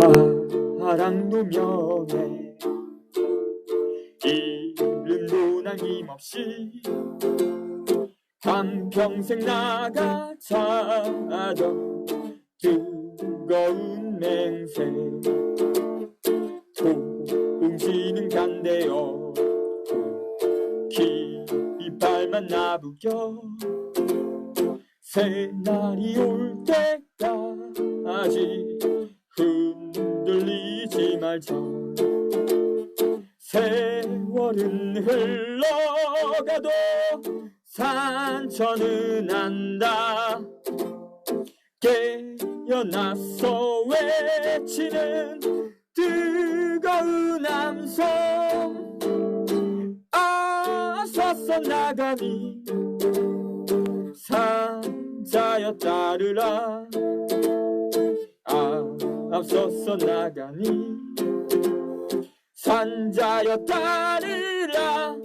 사랑도 명예 이름도 남김없이 한 평생 나가 자던 뜨거운 맹세 동지는 간대어 깃발만 나부겨. 새날이 올 때까지 말자 세월은 흘러가도 산천은 안다. 깨어나서 외치는 뜨거운 함성. 아서서 나가니 산자여 따르라. 앞서서 나가니 산자여 따르라